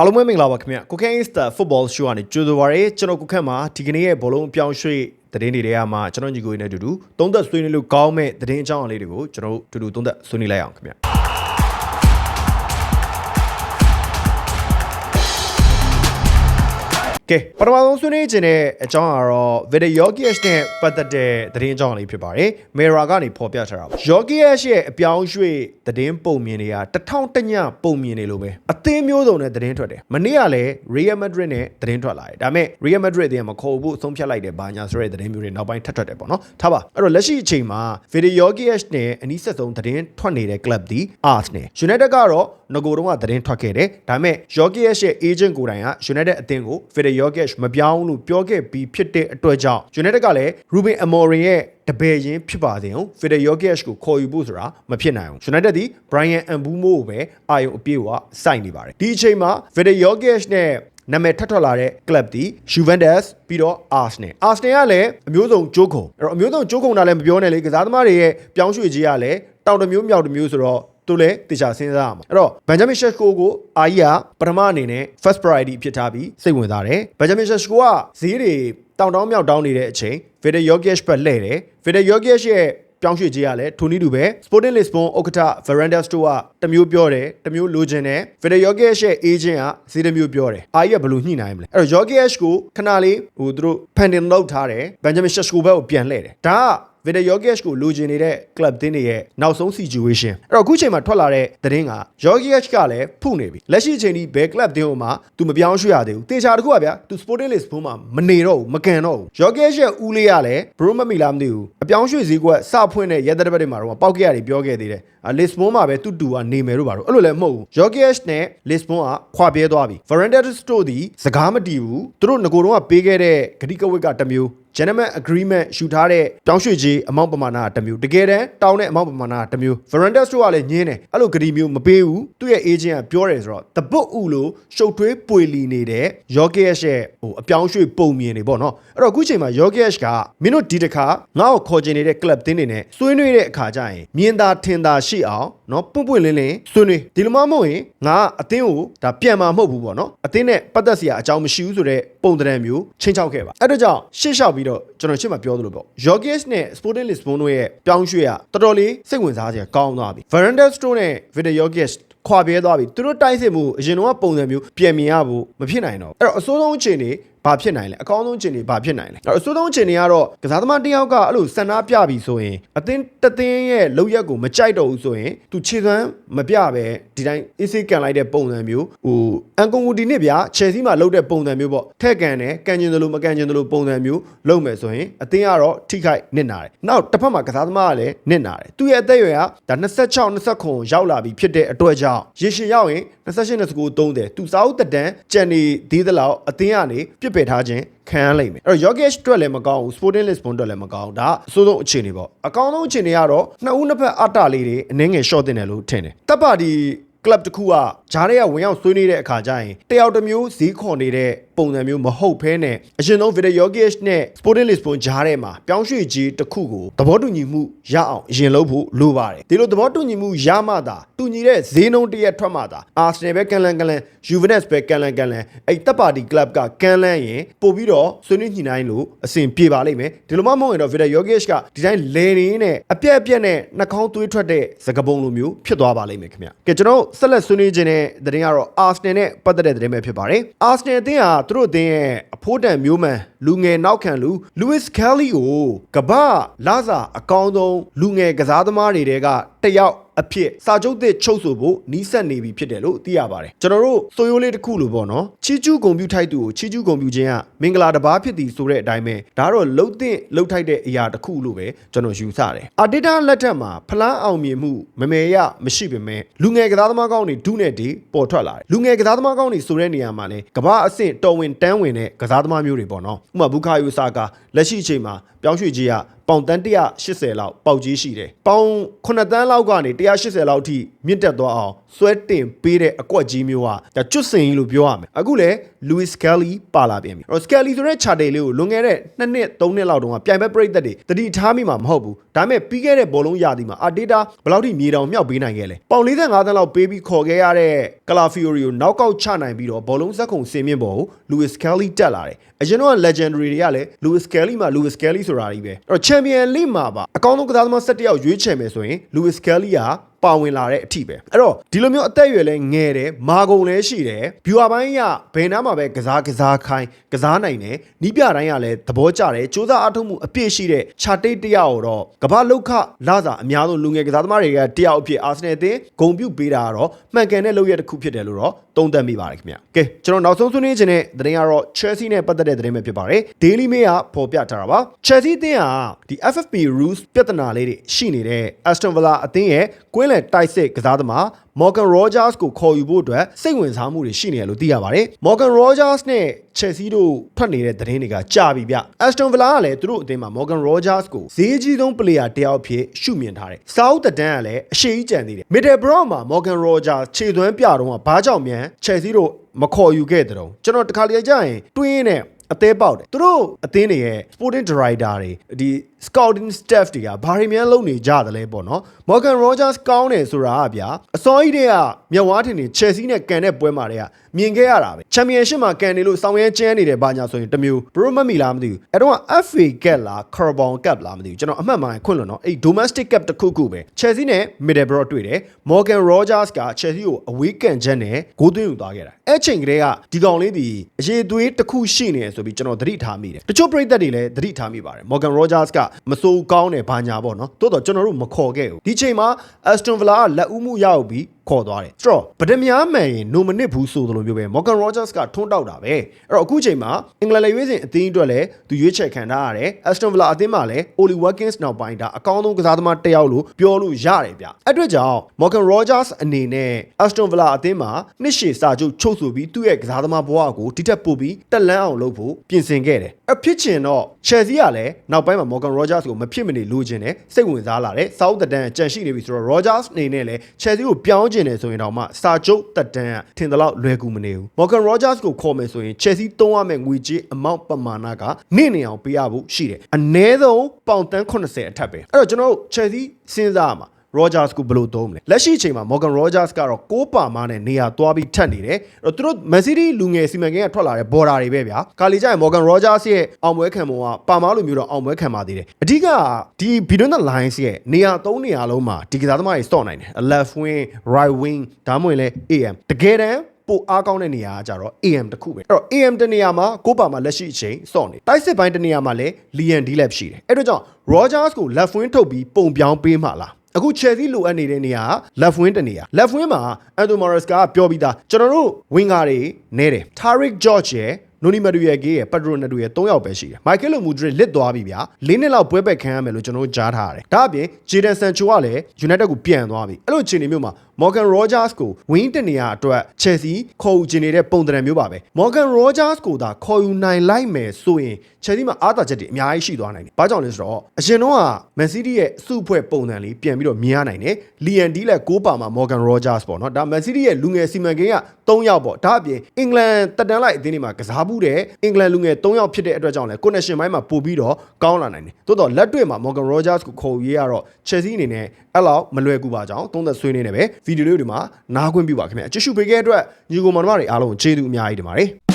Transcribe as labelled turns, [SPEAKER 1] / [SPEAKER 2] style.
[SPEAKER 1] အားလုံးပဲမင်္ဂလာပါခင်ဗျကိုခန့် Insta Football Show ကနေကြိုဆိုပါရစေကျွန်တော်ကိုခန့်မှာဒီကနေ့ရဲ့ဘောလုံးအပြောင်းရွှေ့သတင်းတွေထဲမှာကျွန်တော်ညီကိုရင်းနဲ့အတူတူသုံးသက်ဆွေးနွေးလို့ကောင်းမဲ့သတင်းအကြောင်းအရာလေးတွေကိုကျွန်တော်တို့အတူတူသုံးသက်ဆွေးနွေးလိုက်အောင်ခင်ဗျ ကဲပထမဆုံးဆွေးနွေးခြင်းတဲ့အကြောင်းကတော့ Video Yogish နဲ့ပတ်သက်တဲ့သတင်းအကြောင်းလေးဖြစ်ပါတယ်။ Mera ကနေဖော်ပြထားတာပါ။ Yogish ရဲ့အပြောင်းရွှေ့သတင်းပုံမြင်တွေကတထောင်တညပုံမြင်နေလို့ပဲအသင်းမျိုးစုံနဲ့သတင်းထွက်တယ်။မနေ့ကလည်း Real Madrid နဲ့သတင်းထွက်လာတယ်။ဒါပေမဲ့ Real Madrid အသင်းကမခေါ်ဘူးဆုံးဖြတ်လိုက်တယ်ဘာညာဆိုတဲ့သတင်းမျိုးတွေနောက်ပိုင်းထပ်ထွက်တယ်ပေါ့နော်။ထားပါ။အဲ့တော့လက်ရှိအချိန်မှာ Video Yogish နဲ့အနီးဆက်ဆုံးသတင်းထွက်နေတဲ့ club ဒီ Arsenal United ကတော့ ငကိုတုံးကသတင်းထွက်ခဲ့တယ်။ဒါပေမဲ့ Yogish ရဲ့ agent ကိုယ်တိုင်က United အသင်းကို Video Yogish မပြောင်းလို့ပြောခဲ့ပြီးဖြစ်တဲ့အတွက်ကြောင့် United ကလည်း Ruben Amorim ရဲ့တပည့်ရင်းဖြစ်ပါစေအောင် Fidel Yogesh ကိုခေါ်ယူဖို့ဆိုတာမဖြစ်နိုင်အောင် United ဒီ Brian Mbumo ကိုပဲအာယုံအပြည့်အဝစိုက်နေပါတယ်ဒီအချိန်မှာ Fidel Yogesh နဲ့နာမည်ထပ်ထွက်လာတဲ့ club ဒီ Juventus ပြီးတော့ Arsenal Arsenal ကလည်းအမျိုးစုံကြိုးခုံအဲ့တော့အမျိုးစုံကြိုးခုံတာလည်းမပြောနဲ့လေကစားသမားတွေရဲ့ပြောင်းရွှေ့ကြီးကလည်းတောင်တစ်မျိုးမြောက်တစ်မျိုးဆိုတော့ သူလည်းတေချာစဉ်းစားရမှာအဲ့တော့ Benjamin Sheshko ကိုအာကြီးကပထမအနေနဲ့ first priority ဖြစ်ထားပြီးစိတ်ဝင်စားတယ် Benjamin Sheshko ကဈေးတွေတောင်တောင်းမြောက်တောင်းနေတဲ့အချိန် Fidel Yogesh ဘက်လှည့်တယ် Fidel Yogesh ရဲ့ပြောင်းရွှေ့ကြီးကလည်းထိုနည်းတူပဲ Sporting Lisbon ဥက္ကဋ္ဌ Verandas တို့ကတမျိုးပြောတယ်တမျိုးလိုချင်တယ် Fidel Yogesh ရဲ့ agent ကဈေးတစ်မျိုးပြောတယ်အာကြီးကဘယ်လိုညှိနိုင်မလဲအဲ့တော့ Yogesh ကိုခဏလေးဟိုသူတို့ pending လုပ်ထားတယ် Benjamin Sheshko ဘက်ကိုပြန်လှည့်တယ်ဒါက Video Yogesh ကိုလိုချင်နေတဲ့ club တင်းတွေရဲ့နောက်ဆုံး situation အဲ့တော့အခုချိန်မှာထွက်လာတဲ့သတင်းက Yogesh ကလည်းဖုနေပြီလက်ရှိအချိန်ဒီဘယ် club တင်းဟိုမှာ तू မပြောင်းရွှေ့ရသေးဘူးတေချာတခုကဗျာ तू Sporting Lisbon မှာမနေတော့ဘူးမကန်တော့ဘူး Yogesh ရဲ့ဦးလေးကလည်းဘရိုမမီလားမသိဘူးအပြောင်းရွှေ့စည်းကွက်စဖွင့်တဲ့ရက်သက်တစ်ပတ်တွေမှာတော့ပောက်ခဲ့ရတယ်ပြောခဲ့သေးတယ်အာ Lisbon မှာပဲတူတူကနေမယ်လို့ပါတော့အဲ့လိုလည်းမဟုတ်ဘူး Yogesh နဲ့ Lisbon ကခွာပြဲသွားပြီ Verandas တို့ဒီစကားမတီးဘူးသူတို့ငကိုတော့ကပေးခဲ့တဲ့ဂတိကဝတ်ကတစ်မျိုး gentleman agreement ယူထားတဲ့ပြောင်းရွှေ့ခြင်းအမောင့်ပမာဏကတစ်မျိုးတကယ်တမ်းတောင်းတဲ့အမောင့်ပမာဏကတစ်မျိုး Verandas တို့ကလည်းညင်းတယ်အဲ့လိုဂတိမျိုးမပေးဘူးသူ့ရဲ့ agent ကပြောတယ်ဆိုတော့တပုတ်ဥလို့ရှုပ်ထွေးပွေလီနေတဲ့ Yogesh ရဲ့ဟိုအပြောင်းရွှေ့ပုံမြင်နေပေါ့နော်အဲ့တော့အခုချိန်မှာ Yogesh ကမင်းတို့ဒီတစ်ခါငါ့ကိုခေါ်ချင်နေတဲ့ club တင်းတွေနဲ့ဆွေးနွေးတဲ့အခါကျရင်မြင်သာထင်သာရှိအောင်နော်ပွန့်ပွန့်လင်းလင်းဆွေးနွေးဒီလိုမှမဟုတ်ရင်ငါအသင်းကိုဒါပြန်မှာမဟုတ်ဘူးပေါ့နော်အသင်းနဲ့ပတ်သက်စရာအကြောင်းမရှိဘူးဆိုတဲ့ပုံသဏ္ဍာန်မျိုးချင်းချောက်ခဲ့ပါအဲ့တော့ကြောင့်ရှေ့လျှောက်ပြီးတော့ကျွန်တော်ရှေ့မှာပြောသလိုပေါ့ Yogesh နဲ့ Sporting Lisbon တို့ရဲ့ပြောင်းရွှေ့ကတော်တော်လေးစိတ်ဝင်စားစရာကောင်းသွားပြီ Verandas တို့နဲ့ Video Yogesh ခွာပြဲသွားပြီသူတို့တိုက်စစ်မှုအရင်တော့ပုံစံမျိုးပြင်မြင်ရဖို့မဖြစ်နိုင်တော့ဘူးအဲ့တော့အစိုးဆုံးအခြေအနေဘာဖြစ်နိုင်လဲအကောင်းဆုံးအခြေအနေဘာဖြစ်နိုင်လဲအဲ့တော့အစိုးဆုံးအခြေအနေကတော့ကစားသမားတစ်ယောက်ကအဲ့လိုစန္ဒပြပြီဆိုရင်အသင်းတသင်းရဲ့လောက်ရက်ကိုမကြိုက်တော့ဘူးဆိုရင်သူခြေစွမ်းမပြပဲဒီတိုင်းအေးစေးကန်လိုက်တဲ့ပုံစံမျိုးဟိုအန်ကွန်ကူဒီနှစ်ဗျာချယ်ဆီမှာလုပ်တဲ့ပုံစံမျိုးပေါ့ထက်ကန်တယ်ကန်ကျင်တယ်လို့မကန်ကျင်တယ်လို့ပုံစံမျိုးလုပ်မယ်ဆိုရင်အသင်းကတော့ထိခိုက်နစ်နာတယ်နောက်တစ်ဖက်မှာကစားသမားကလည်းနစ်နာတယ်သူရဲ့အသက်အရွယ်ကဒါ26 29ရောက်လာပြီဖြစ်တဲ့အတွက်ကြောင့်ရေရှည်ရောက်ရင်28 29 30သူစာအုပ်တက်တန်းကြံနေသေးသလောက်အသင်းကနေပြစ်ပယ်ထားခြင်းခံရလိမ့်မယ်အဲ့တော့ Yogesh အတွက်လည်းမကောင်းဘူး Sporting Lisbon အတွက်လည်းမကောင်းဘူးဒါအဆိုးဆုံးအခြေအနေပေါ့အကောင်းဆုံးအခြေအနေကတော့နှစ်ဦးနှစ်ဖက်အတလေးတွေအနှင်းငယ် short တင်တယ်လို့ထင်တယ်တပ်ပါဒီ club တစ်ခုက ဂျားတွေကဝင်ရောက်ဆွေးနွေးတဲ့အခါကျရင်တယောက်တစ်မျိုးဈေးခွန်နေတဲ့ပုံစံမျိုးမဟုတ်ဘဲနဲ့အရင်ဆုံး Video Yogesh နဲ့ Sporting Lisbon ဂျားထဲမှာပြောင်းရွှေ့ကြီးတစ်ခုကိုသဘောတူညီမှုရအောင်အရင်လုပ်ဖို့လိုပါတယ်ဒီလိုသဘောတူညီမှုရမှသာတူညီတဲ့ဈေးနှုန်းတစ်ရက်ထွက်မှသာ Arsenal ပဲကန်လန်ကန်လန် Juventus ပဲကန်လန်ကန်လန်အဲ့တပ်ပါတီ club ကကန်လန်ရင်ပို့ပြီးတော့ဆွေးနွေးညှိနှိုင်းလို့အဆင်ပြေပါလိမ့်မယ်ဒီလိုမှမဟုတ်ရင်တော့ Video Yogesh ကဒီတိုင်းလဲနေနဲ့အပြက်အပြက်နဲ့နှာခေါင်းသွေးထွက်တဲ့စကပုံလိုမျိုးဖြစ်သွားပါလိမ့်မယ်ခင်ဗျကဲကျွန်တော်ဆက်လက်ဆွေးနွေးခြင်းတဲ့သတင်းကတော့ Arsenal နဲ့ပတ်သက်တဲ့သတင်းပဲဖြစ်ပါတယ် Arsenal အသင်းဟာသူတို့အသင်းရဲ့အဖိုးတန်မျိုးမှန်လူငယ်နောက်ခံလူ Louis Kelly ကိုကမ္ဘာလာစာအကောင်းဆုံးလူငယ်ကစားသမားတွေတဲကတယောက်အဖြစ်စာချုပ်သစ်ချုပ်ဆိုဖို့နီးစပ်နေပြီဖြစ်တယ်လို့သိရပါတယ်ကျွန်တော်တို့စိုးရိုးလေးတစ်ခုလို့ပေါ့နော်ချီကျူးဂုံပြူထိုက်သူကိုချီကျူးဂုံပြူခြင်းကမင်္ဂလာတစ်ပါးဖြစ်သည်ဆိုတဲ့အတိုင်းပဲဒါတော့လှုပ်တဲ့လှုပ်ထိုက်တဲ့အရာတစ်ခုလို့ပဲကျွန်တော်ယူဆတယ်အာတီတာလက်ထက်မှာဖလားအောင်မြင်မှုမမေရမရှိပေမဲ့လူငယ်ကစားသမားကောင်းတွေဒုနဲ့ဒီပေါ်ထွက်လာတယ်လူငယ်ကစားသမားကောင်းတွေဆိုတဲ့နေရာမှာလဲကမ္ဘာအဆင့်တော်ဝင်တန်းဝင်တဲ့ကစားသမားမျိုးတွေပေါ့နော်ဥပမာဘူကာယိုဆာကာလက်ရှိအချိန်မှာပြောင်းရွှေ့ကြီးကပေါင်တန်း180လောက်ပေါက်ကြီးရှိတယ်ပေါင်9တန်းလောက်ကနေ180လောက်အထိမြင့်တက်သွားအောင်ဆွဲတင်ပေးတဲ့အကွက်ကြီးမျိုးကဒါကျွတ်စင်ကြီးလို့ပြောရမယ်အခုလေ Louis Skelly ပါလာပြန်ပြီအဲ့တော့ Skelly ဆိုတဲ့ charter လေးကိုလွန်ခဲ့တဲ့2နှစ်3နှစ်လောက်တုန်းကပြိုင်ပွဲပြိသက်တွေတတိထားမိမှာမဟုတ်ဘူးဒါပေမဲ့ပြီးခဲ့တဲ့ဘောလုံးရာသီမှာ Arteta ဘယ်လောက်ထိမြေတောင်မြောက်ပေးနိုင်ခဲ့လဲပေါင်45တန်းလောက်ပေးပြီးခေါ်ခဲ့ရတဲ့ Calafiori ကိုနောက်ကောက်ချနိုင်ပြီးတော့ဘောလုံးဇက်ခုံစင်မြင့်ပေါ်ကို Louis Skelly တက်လာတယ်အရင်တော့ legendary တွေကလည်း Louis Skelly မှာ Louis Skelly ဆိုတာကြီးပဲအဲ့တော့ Champion League မှာပါအကောင်းဆုံးကစားသမား17ယောက်ရွေးချယ်မယ်ဆိုရင် Louis Skelly က ပါဝင်လာတဲ့အထိပဲအဲ့တော့ဒီလိုမျိုးအသက်အရွယ်လဲငယ်တယ်မာကုန်လဲရှိတယ်ဘျူဟာပိုင်းကဘယ်နားမှာပဲကစားကစားခိုင်းကစားနိုင်တယ်နီးပြတိုင်းကလည်းသဘောကျတယ်စူးစမ်းအားထုတ်မှုအပြည့်ရှိတဲ့ခြာတိတ်တယောက်တော့ကမ္ဘာလောက်ခလာစာအများဆုံးလူငယ်ကစားသမားတွေကတယောက်အဖြစ်အာဆင်နယ်အသင်းဂုံပြုတ်ပေးတာကတော့မှန်ကန်တဲ့လုပ်ရတစ်ခုဖြစ်တယ်လို့တော့သုံးသပ်မိပါတယ်ခင်ဗျကဲကျွန်တော်နောက်ဆုံးဆွေးနွေးခြင်းတဲ့သတင်းကတော့ Chelsea နဲ့ပတ်သက်တဲ့သတင်းပဲဖြစ်ပါတယ် Daily Mail ကဖော်ပြထားတာပါ Chelsea အသင်းကဒီ FFP rules ပြဿနာလေးတွေရှိနေတဲ့ Aston Villa အသင်းရဲ့ကွင်းလယ်တိုက်စစ်ကစားသမား Morgan Rogers ကိုခေါ်ယူဖို့အတွက်စိတ်ဝင်စားမှုတွေရှိနေတယ်လို့သိရပါတယ်။ Morgan Rogers နဲ့ Chelsea တို့ထွက်နေတဲ့သတင်းတွေကကြာပြီဗျ။ Aston Villa ကလည်းသူတို့အသင်းမှာ Morgan Rogers ကိုဈေးကြီးဆုံး player တယောက်ဖြစ်ရှုမြင်ထားတယ်။ South တန်းကလည်းအရှိကြီးကြံသေးတယ်။ Middlesbrough မှာ Morgan Rogers ခြေသွမ်းပြတော့ကဘာကြောင့်မြန် Chelsea တို့မခေါ်ယူခဲ့တဲ့တုန်းကျွန်တော်တခါလေကြာရင်တွင်းနဲ့ အသေးပေါက်တယ်သူတို့အသင်းတွေရဲ့ sporting director တွေဒီ scouting staff တွေကဘာတွေများလုပ်နေကြသလဲပေါ့နော် Morgan Rogers ကောင်းတယ်ဆိုတာကဗျာအစောကြီးတည်းကမြက်ဝါးထင်နေ Chelsea နဲ့ကန်တဲ့ပွဲမှာတည်းကမြင်ခဲ့ရတာပဲ Championship မှာကန်နေလို့စောင်းရဲကျန်းနေတယ်ဘာညာဆိုရင်တမျိုးဘရိုမတ်မီလားမသိဘူးအဲ့တော့ FA Cup လား Carabao Cup လားမသိဘူးကျွန်တော်အမှတ်မှန်ခွင့်လွန်တော့အဲ့ domestic cup တစ်ခုခုပဲ Chelsea နဲ့ Middlesbrough တွေ့တယ် Morgan Rogers က Chelsea ကိုအဝေးကန်ချက်နဲ့ဂိုးသွင်းယူသွားခဲ့တာအဲ့ချိန်ကလေးကဒီကောင်လေးဒီအရေးသွေးတစ်ခုရှိနေတယ်ဆိုပြီးကျွန်တော်သတိထားမိတယ်တချို့ပရိသတ်တွေလည်းသတိထားမိပါတယ် Morgan Rogers ကမစိုးကောင်းတယ်ဘာညာပေါ့နော်တိုးတော့ကျွန်တော်တို့မခေါ်ခဲ့ဘူးဒီချိန်မှာ Aston Villa ကလက်ဦးမှုရအောင်ပြီးခေါ်သွားတယ်ဆိုတော့ဗဒမြားမှန်ရင်နိုမနစ်ဘူးဆိုသလိုမျိုးပဲ Morgan Rogers ကထွန်းတောက်တာပဲအဲ့တော့အခုချိန်မှာအင်္ဂလန်လေရွေးစင်အသင်းအတွက်လည်းသူရွေးချယ်ခံထားရတယ် Aston Villa အသင်းမှာလည်း Oli Watkins နောက်ပိုင်းဒါအကောင်းဆုံးကစားသမားတစ်ယောက်လို့ပြောလို့ရတယ်ဗျအဲ့အတွက်ကြောင့် Morgan Rogers အနေနဲ့ Aston Villa အသင်းမှာနှစ်ရှည်စာချုပ်ချုပ်ဆိုပြီးသူ့ရဲ့ကစားသမားဘဝကိုဒီထက်ပိုပြီးတက်လန်းအောင်လုပ်ဖို့ပြင်ဆင်ခဲ့တယ်အဖြစ်ချင်တော့ Chelsea ကလည်းနောက်ပိုင်းမှာ Morgan Rogers ကိုမဖြစ်မနေလိုချင်တယ်စိတ်ဝင်စားလာတယ် South တန်ကြန့်ရှိနေပြီဆိုတော့ Rogers အနေနဲ့လည်း Chelsea ကိုပြောင်းချင်တယ်ဆိုရင်တော့မှစာချုပ်တက်တန်းကထင်သလောက်လွယ်ကူမနေဘူး Morgan Rogers ကိုခေါ်မယ်ဆိုရင် Chelsea သုံးရမယ့်ငွေကြေးအမောက်ပမာဏကနေ့နေအောင်ပေးရဖို့ရှိတယ်အနည်းဆုံးပေါင်တန်း80အထက်ပဲအဲ့တော့ကျွန်တော်တို့ Chelsea စဉ်းစားရမှာ Rogers ကိုဘယ်လိုသုံးမလဲလက်ရှိအချိန်မှာ Morgan Rogers ကတော့6ပါမားနဲ့နေရာသွားပြီးထပ်နေတယ်အဲ့တော့သူတို့ Man City လူငယ်စီမံကိန်းကထွက်လာတဲ့ border တွေပဲဗျာကာလီကြရင် Morgan Rogers ရဲ့အောင်ပွဲခံပုံကပါမားလိုမျိုးတော့အောင်ပွဲခံပါသေးတယ်အဓိကဒီ Beyond the Lines ရဲ့နေရာ3နေရာလုံးမှာဒီကစားသမားတွေစော့နိုင်တယ် left wing right wing ဒါမှမဟုတ်လည်း AM တကယ်တမ်းပိုအားကောင်းတဲ့နေရာကကြတော့ AM တစ်ခုပဲအဲ့တော့ AM တနေရာမှာကိုပါမှာလက်ရှိအချိန်စော့နေတိုက်စစ်ပိုင်းတနေရာမှာလည်း Lian D-Lab ရှိတယ်အဲ့တော့ကြောင့် Rogers ကို left wing ထုတ်ပြီးပုံပြောင်းပေးမှလား အခု Chelsea လိုအပ်နေတဲ့နေရာက left wing တနေရာ left wing မှာ Anthony Morris ကပြောပြီးသားကျွန်တော်တို့ winger တွေနဲတယ် Tariq George ရဲ့နိုနီမတူရဲ့ဂေးရဲ့ပတ်ဒရိုနတူရဲ့၃ယောက်ပဲရှိတယ်။မိုက်ကယ်လိုမူဒရစ်လစ်သွားပြီဗျာ။၄နှစ်လောက်ပွဲပက်ခံရမယ်လို့ကျွန်တော်တို့ကြားထားရတယ်။ဒါအပြင်ဂျေဒန်ဆန်ချိုကလည်း United ကိုပြန်သွားပြီ။အဲ့လိုအခြေအနေမျိုးမှာ Morgan Rogers ကိုဝင်းတနေရာအတွက် Chelsea ခေါ်ယူခြင်းနေတဲ့ပုံသဏ္ဍာန်မျိုးပါပဲ။ Morgan Rogers ကိုသာခေါ်ယူနိုင်လိုက်မယ်ဆိုရင် Chelsea မှာအားသာချက်တွေအများကြီးရှိသွားနိုင်တယ်။ဘာကြောင့်လဲဆိုတော့အရင်တော့က Man City ရဲ့အစုအဖွဲ့ပုံစံလေးပြန်ပြီးတော့မြင်ရနိုင်တယ်။ Lian D လက်6ပါမှာ Morgan Rogers ပေါ့နော်။ဒါ Man City ရဲ့လူငယ်စီမံကိန်းက3ယောက်ပေါ့။ဒါအပြင်အင်္ဂလန်တက်တန်းလိုက်အသင်းတွေမှာကစားမှုတဲ့အင်္ဂလန်လူငယ်3ယောက်ဖြစ်တဲ့အတွက်ကြောင့်လဲ connection ဘိုင်းမှာပို့ပြီးတော့ကောင်းလာနိုင်တယ်။သို့တော့လက်တွေ့မှာ Morgan Rogers ကိုခေါ်ယူရတော့ Chelsea အနေနဲ့အဲ့လောက်မလွယ်ကူပါကြောင်းသုံးသက်ဆွေးနွေးနေပဲဗီဒီယိုလေးတွေမှာနားခွင့်ပြုပါခင်ဗျာ။ကြည့်ရှုပေးခဲ့တဲ့အတွက်ညီကိုမောင်နှမတွေအားလုံးကျေးဇူးအများကြီးတင်ပါတယ်။